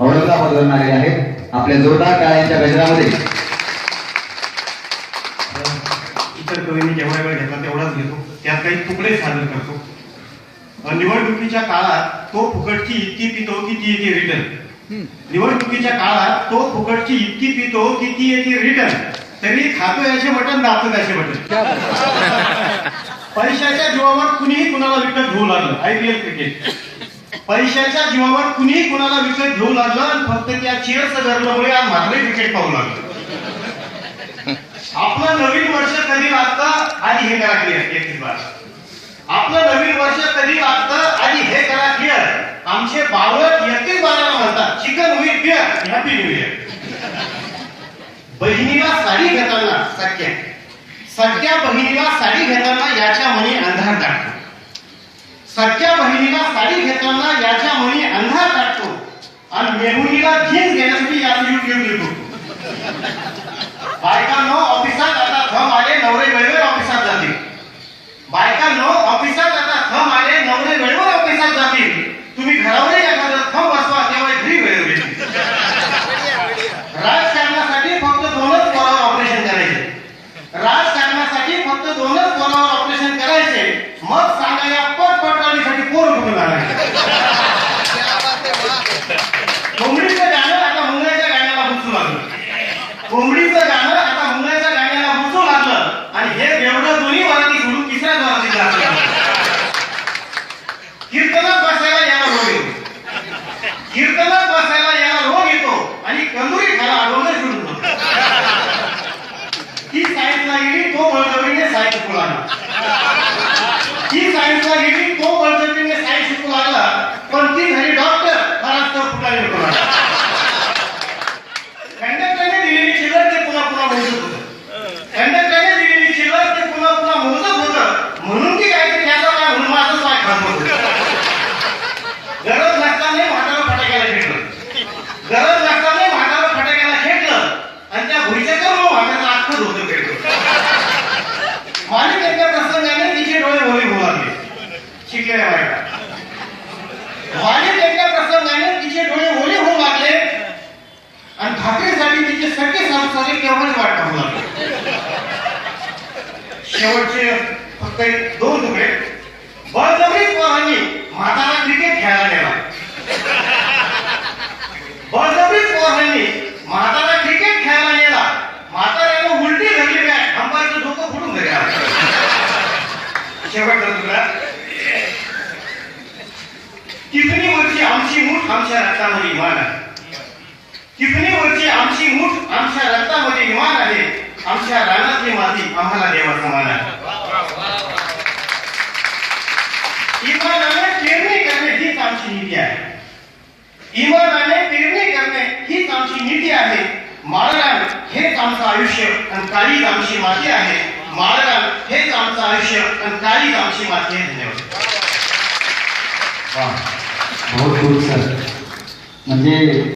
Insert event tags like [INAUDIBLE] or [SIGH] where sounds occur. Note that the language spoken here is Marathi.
औरंगाबादवरून आलेले आहेत. आपल्या जोरदार टाळ्यांच्या गजरामध्ये. इतर कवींनी जेवढा वेळ घेतला तेवढाच घेतो. त्यात काही तुकडे सादर करतो. निवडणुकीच्या काळात तो फुकटची इतकी पितो की ती येते रिटर्न निवडणुकीच्या काळात तो फुकटची इतकी पितो की ती येते रिटर्न तरी खातो याचे मटण दाबतो त्याचे मटण [LAUGHS] पैशाच्या जीवावर कुणीही कुणाला विकत घेऊ लागलं. IPL cricket. पैशाच्या जीवावर कुणीही कुणाला विकत घेऊ लागलं आणि फक्त त्या चेअरचं गरल्यामुळे आज मात्र क्रिकेट पाहू लागलं. आपलं नवीन वर्ष कधी लागतं आधी हे करा क्लिअर एकतीस आपलं नवीन वर्ष कधी लागतं आधी हे करा क्लिअर आमचे बावळ एकतीस बाराला म्हणतात चिकन होईल बिअर हॅपी न्यू इयर बहिणीला साडी घेताना सख्या. सख्या बहिणीला साडी घेताना याच्या मनी अंधार टाकतो. सख्या बहिणीला साडी घेताना याच्या मनी अंधार टाकतो आणि मेहुणीला जीन्स घेण्यासाठी याचं युट्यूब देतो बायकांनो ऑफिसात कोंबडीचं गाणं भुईच्या करून म्हातारा अख्खं धोतर खेळतो? मालिकेच्या प्रसंगाने तिचे डोळे ओले होऊ लागले शिकलेल्या बायका. मालिकेच्या प्रसंगाने तिचे डोळे ओले होऊ लागले आणि भाकरीसाठी तिचे सगळे संसारिक केव्हाच वाटत होऊ लागले शेवटचे फक्त दोन तुकडे. बळजबरीत पोरांनी माताला क्रिकेट खेळायला शेवटचा कितनी किफणीवरची आमची मूठ आमच्या रक्तामध्ये इमान आहे? किफणीवरची आमची मूठ आमच्या रक्तामध्ये इमान आहे? आमच्या रानातली माती आम्हाला देवा समान आहे. इमानाने पेरणी करणे हीच आमची नीती आहे. इमानाने पेरणी करणे हीच आमची नीती आहे. माळरान हेच आमचं आयुष्य आणि काळीच आमची माती आहे. माळरान हेच आमचं आयुष्य. आणि काळीच आमची माती आहे धन्यवाद. बहुत खूप सर म्हणजे